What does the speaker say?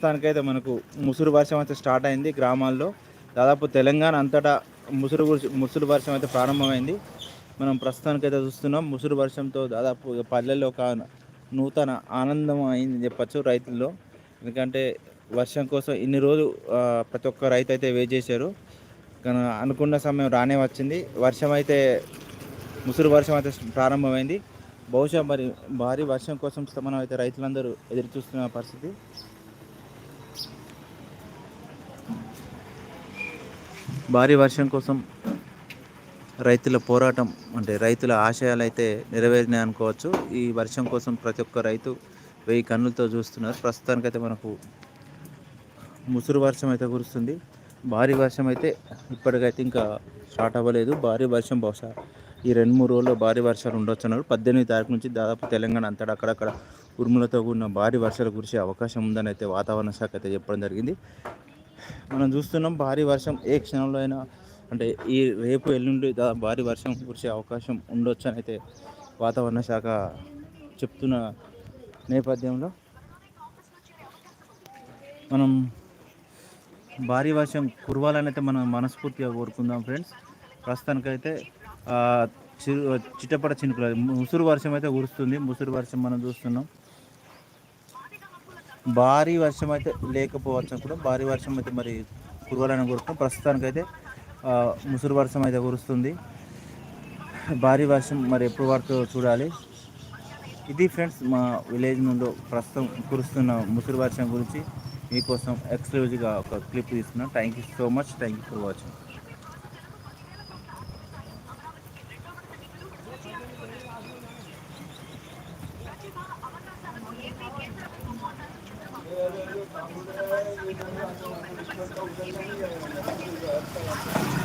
ప్రస్తుతానికైతే మనకు ముసురు వర్షం అయితే స్టార్ట్ అయింది గ్రామాల్లో. దాదాపు తెలంగాణ అంతటా ముసురు ముసురు వర్షం అయితే ప్రారంభమైంది. మనం ప్రస్తుతానికైతే చూస్తున్నాం ముసురు వర్షంతో దాదాపు పల్లెల్లో ఒక నూతన ఆనందం అయింది చెప్పచ్చు రైతుల్లో. ఎందుకంటే వర్షం కోసం ఇన్ని రోజులు ప్రతి ఒక్క రైతు అయితే వెయిట్ చేశారు. కానీ అనుకున్న సమయం రానే వచ్చింది. వర్షం అయితే ముసురు వర్షం అయితే ప్రారంభమైంది. బహుశా మరి భారీ వర్షం కోసం మనం అయితే రైతులందరూ ఎదురు చూస్తున్న పరిస్థితి. భారీ వర్షం కోసం రైతుల పోరాటం అంటే రైతుల ఆశయాలు అయితే నెరవేరినాయి అనుకోవచ్చు. ఈ వర్షం కోసం ప్రతి ఒక్క రైతు వెయ్యి కన్నులతో చూస్తున్నారు. ప్రస్తుతానికైతే మనకు ముసురు వర్షం అయితే కురుస్తుంది. భారీ వర్షం అయితే ఇప్పటికైతే ఇంకా స్టార్ట్ అవ్వలేదు. భారీ వర్షం బహుశా ఈ రెండు మూడు రోజుల్లో భారీ వర్షాలు ఉండొచ్చు అన్నారు పద్దెనిమిది తారీఖు నుంచి దాదాపు తెలంగాణ అంతటా అక్కడక్కడ ఉరుములతో కూడిన భారీ వర్షాలు కురిసే అవకాశం ఉందని అయితే వాతావరణ శాఖ అయితే చెప్పడం జరిగింది. మనం చూస్తున్నాం భారీ వర్షం ఏ క్షణంలో అయినా అంటే ఈ రేపు ఎల్లుండి భారీ వర్షం కురిసే అవకాశం ఉండొచ్చు అని అయితే వాతావరణ శాఖ చెప్తున్న నేపథ్యంలో మనం భారీ వర్షం కురవాలని అయితే మనం మనస్ఫూర్తిగా కోరుకుందాం ఫ్రెండ్స్. ప్రస్తుతానికైతే చిరు చిట్టపట చినుకులు ముసురు వర్షం అయితే కురుస్తుంది. ముసురు వర్షం మనం చూస్తున్నాం. భారీ వర్షం అయితే లేకపోవచ్చు కూడా. భారీ వర్షం అయితే మరి కురవాలని కోరుకుంటాం ప్రస్తుతానికైతే ముసురు వర్షం అయితే కురుస్తుంది. భారీ వర్షం మరి ఎప్పుడు పడుతుందో చూడాలి. ఇది ఫ్రెండ్స్ మా విలేజ్ నుండి ప్రస్తుతం కురుస్తున్న ముసురు వర్షం గురించి మీకోసం ఎక్స్క్లూజివ్గా ఒక క్లిప్ తీసుకున్నాను thank you so much thank you for watching the first time we got that door.